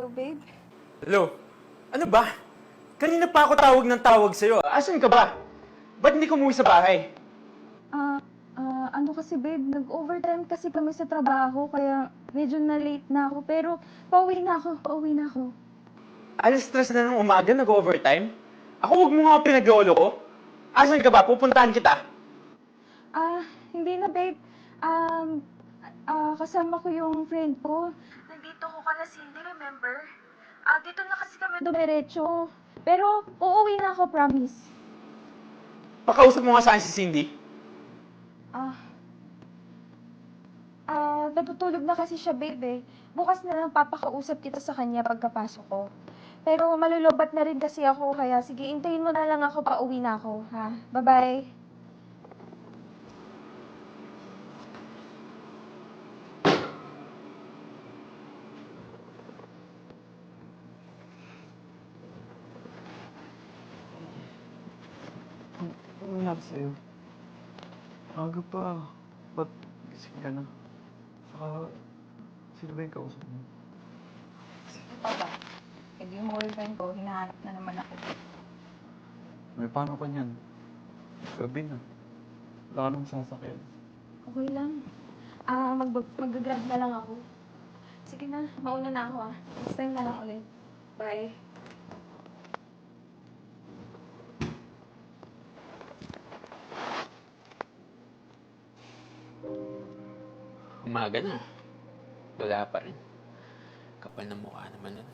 Hello, babe. Hello? Ano ba? Kanina pa ako tawag ng tawag sa'yo. Asan ka ba? Ba't hindi ka umuwi sa bahay? Ah, ah, ano kasi, babe, nag-overtime kasi kami sa trabaho, kaya medyo na-late na ako. Pero, pauwi na ako, pauwi na ako. Alas stress na ng umaga, nag-overtime? Ako, huwag mo nga ako pinaglolo ko. Asan ka ba? Pupuntahan kita. Ah, hindi na, babe. Um, ah, kasama ko yung friend ko. Na, Cindy, remember? Ah, dito na kasi kami dumiretso. Pero, uuwi na ako, promise. Pakausap mo nga saan si Cindy. Ah. Ah, natutulog na kasi siya, babe. eh. Bukas na lang papakausap kita sa kanya pagkapasok ko. Pero malulobat na rin kasi ako, kaya sige, intayin mo na lang ako pa uwi na ako, ha? Bye-bye. Nangyari sa'yo? Aga pa. Ba't gising ka na? Saka, sino ba yung kausap mo? Sige pa ba? Hindi yung boyfriend ko, hinahanap na naman ako. May paano ka niyan? Gabi na. Wala ka nang sasakyan. Okay lang. Ah, mag mag-grab na lang ako. Sige na, mauna na ako ah. Next time na lang ulit. Bye. Umaga na. Wala pa rin. Kapal na mukha naman nun.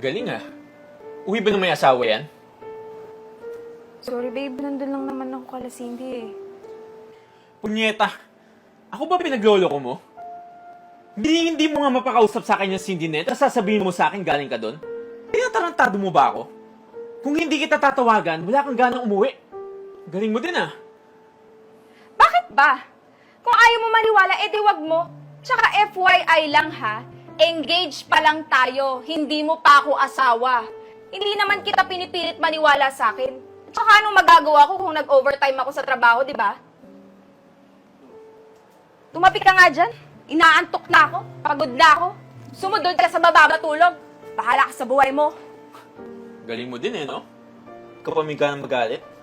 Galing ah. Uwi ba ng may asawa yan? Sorry babe, nandun lang naman ako kala Cindy eh. Punyeta! Ako ba pinaglolo ko mo? Hindi, hindi mo nga mapakausap sa akin yung Cindy net, tapos sasabihin mo sa akin galing ka doon? Tinatarantado mo ba ako? Kung hindi kita tatawagan, wala kang ganang umuwi. Galing mo din ah. Bakit ba? Kung ayaw mo maniwala, edi wag mo. Tsaka FYI lang ha, engaged pa lang tayo, hindi mo pa ako asawa. Hindi naman kita pinipilit maniwala sa akin. Tsaka anong magagawa ko kung nag-overtime ako sa trabaho, di ba? Tumapi ka nga dyan. Inaantok na ako. Pagod na ako. Sumunod ka sa baba matulog. Bahala ka sa buhay mo. Galing mo din eh, no? Kapag may ganang magalit.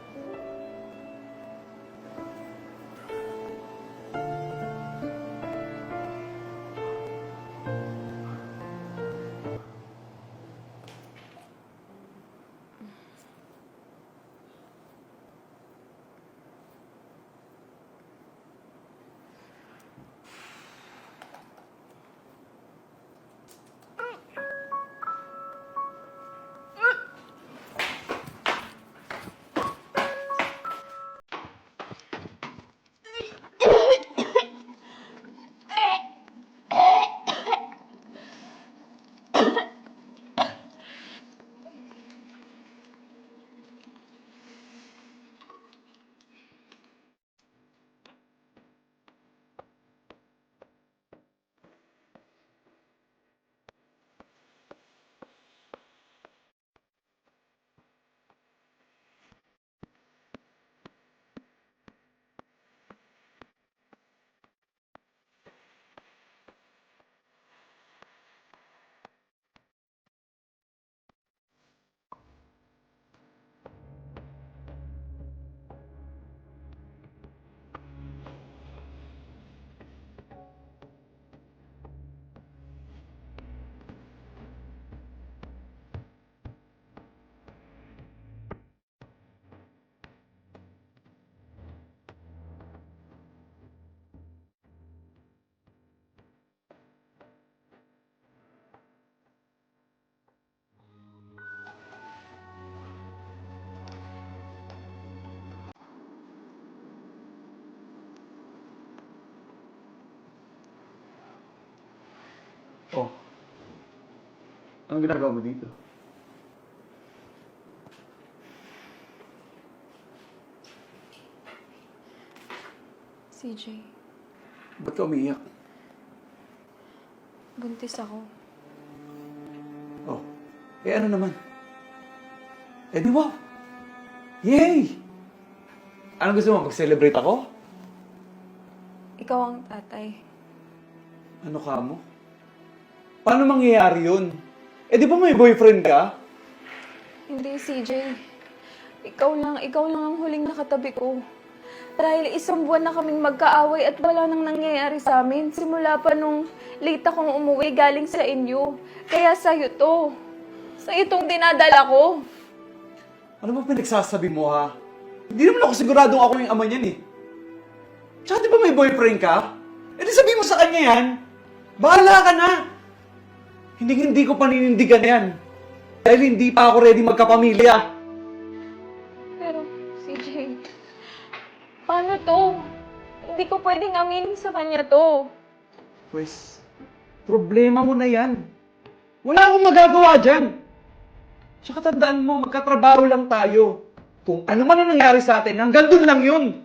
Anong ginagawa mo dito? CJ, Ba't ka umiiyak? buntis ako. Oh. Eh ano naman? Eh di wow! Yay! Anong gusto mo? Mag-celebrate ako? ikaw ang tatay. Ano ka mo? Paano mangyayari yun? Eh di ba may boyfriend ka? Hindi, CJ. Ikaw lang, ikaw lang ang huling nakatabi ko. Dahil isang buwan na kaming magkaaway at wala nang nangyayari sa amin. Simula pa nung late akong umuwi galing sa inyo. Kaya sa'yo to. Sa'yo tong dinadala ko. Ano ba pinagsasabi mo ha? Hindi naman ako siguradong ako yung ama niyan eh. Tsaka di ba may boyfriend ka? Eh di sabihin mo sa kanya yan. Bahala ka na. Hindi hindi ko paninindigan yan. Dahil hindi pa ako ready magkapamilya. Pero, CJ, paano to? Hindi ko pwedeng aminin sa kanya to. Pues, problema mo na yan. Wala akong magagawa dyan. Tsaka tandaan mo, magkatrabaho lang tayo. Kung ano man ang nangyari sa atin, hanggang dun lang yun.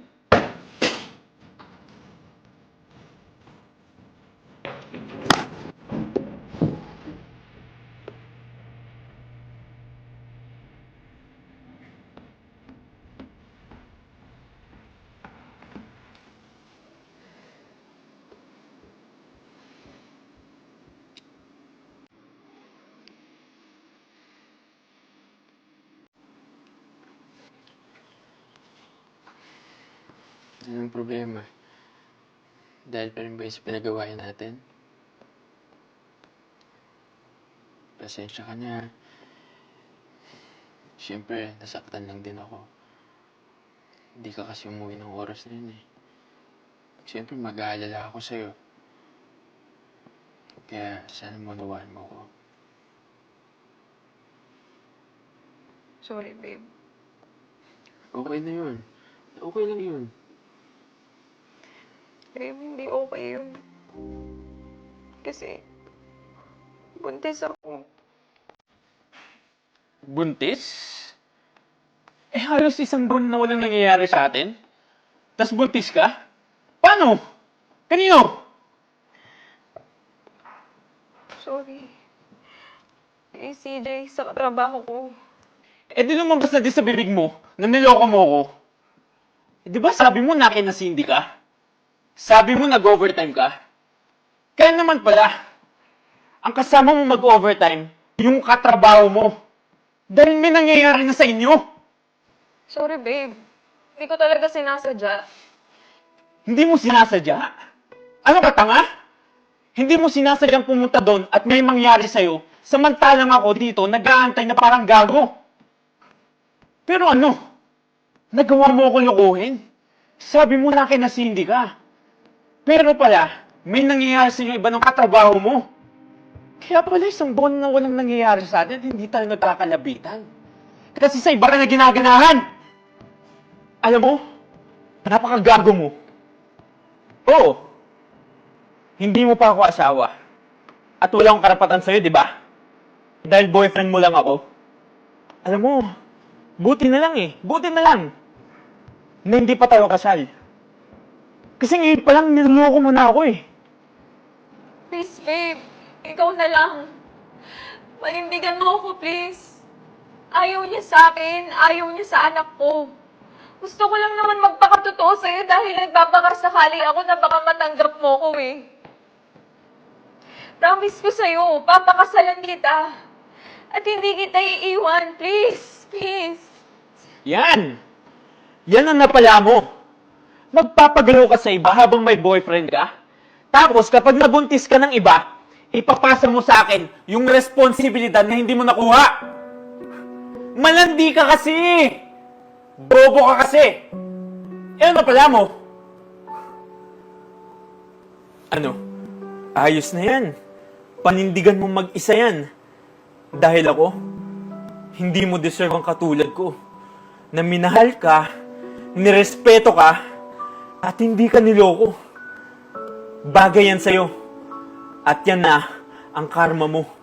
Anong problema? Dahil pa rin ba sa pinagawain natin? Pasensya ka na. Siyempre, nasaktan lang din ako. Hindi ka kasi umuwi ng oras na yun eh. Siyempre, mag-aalala ako sa'yo. Kaya, sana maunawaan mo ko. Sorry, babe. Okay na yun. Okay lang yun. Babe, hindi okay yun. Kasi, buntis ako. Buntis? Eh halos isang buwan na walang nangyayari sa atin. Tapos buntis ka? Paano? Kanino? Sorry. Eh, CJ, sa trabaho ko. Eh di lumabas na din sa bibig mo na niloko mo ko. Eh, di ba sabi mo na na Cindy ka? Sabi mo nag-overtime ka? Kaya naman pala, ang kasama mo mag-overtime, yung katrabaho mo. Dahil may nangyayari na sa inyo. Sorry, babe. Hindi ko talaga sinasadya. Hindi mo sinasadya? Ano ka, tanga? Hindi mo sinasadyang pumunta doon at may mangyari sa'yo, samantalang ako dito nag-aantay na parang gago. Pero ano? Nagawa mo ako lukuhin? Sabi mo na kina Cindy ka. Pero pala, may nangyayari sa inyo iba ng katrabaho mo. Kaya pala isang buwan na walang nangyayari sa atin, hindi tayo nagkakalabitan. Kasi sa iba ka na ginaganahan. Alam mo, napakagago mo. Oo. Hindi mo pa ako asawa. At wala akong karapatan sa'yo, di ba? Dahil boyfriend mo lang ako. Alam mo, buti na lang eh. Buti na lang. Na hindi pa tayo kasal. Kasi ngayon pa lang niloloko mo na ako eh. Please, babe. Ikaw na lang. Panindigan mo ako, please. Ayaw niya sa akin. Ayaw niya sa anak ko. Gusto ko lang naman magpakatotoo sa'yo dahil nagbabakasakali ako na baka matanggap mo ko eh. Promise ko sa'yo, papakasalan kita. At hindi kita iiwan. Please, please. Yan! Yan ang napala mo. Magpapagalaw ka sa iba habang may boyfriend ka. Tapos kapag nabuntis ka ng iba, ipapasa mo sa akin yung responsibilidad na hindi mo nakuha. Malandi ka kasi! Bobo ka kasi! Eh ano pala mo? Ano? Ayos na yan. Panindigan mo mag-isa yan. Dahil ako, hindi mo deserve ang katulad ko. Na minahal ka, nirespeto ka, at hindi ka niloko. Bagay yan sa'yo. At yan na ang karma mo.